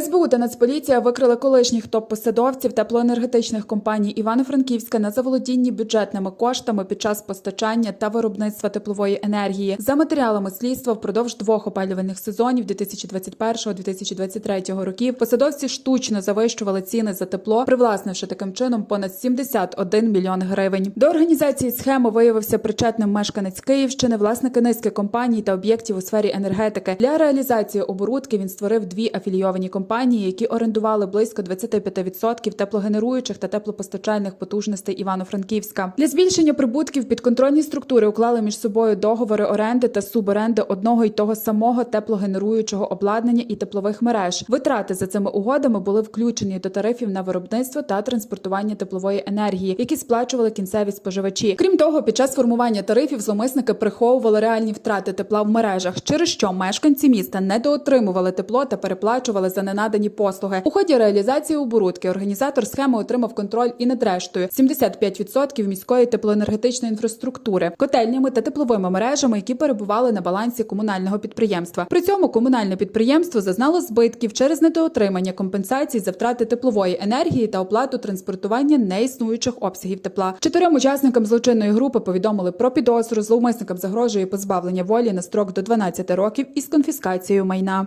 СБУ та Нацполіція викрили колишніх топ-посадовців теплоенергетичних компаній Івано-Франківська на заволодінні бюджетними коштами під час постачання та виробництва теплової енергії. За матеріалами слідства впродовж двох опалювальних сезонів 2021-2023 років посадовці штучно завищували ціни за тепло, привласнивши таким чином понад 71 мільйон гривень. До організації схеми виявився причетним мешканець Київщини, власники низки компаній та об'єктів у сфері енергетики. Для реалізації оборудки він створив дві афілійовані компанії, які орендували близько 25% теплогенеруючих та теплопостачальних потужностей Івано-Франківська. Для збільшення прибутків підконтрольні структури уклали між собою договори оренди та суборенди одного й того самого теплогенеруючого обладнання і теплових мереж. Витрати за цими угодами були включені до тарифів на виробництво та транспортування теплової енергії, які сплачували кінцеві споживачі. Крім того, під час формування тарифів зломисники приховували реальні втрати тепла в мережах, через що мешканці міста недоотримували тепло та переплачували за ненадані послуги. У ході реалізації оборудки організатор схеми отримав контроль і над рештою 75% міської теплоенергетичної інфраструктури, котельнями та тепловими мережами, які перебували на балансі комунального підприємства. При цьому комунальне підприємство зазнало збитків через недоотримання компенсацій за втрати теплової енергії та оплату транспортування неіснуючих обсягів тепла. Чотирьом учасникам злочинної групи повідомили про підозру. Зловмисникам загрожує позбавлення волі на строк до 12 років із конфіскацією майна.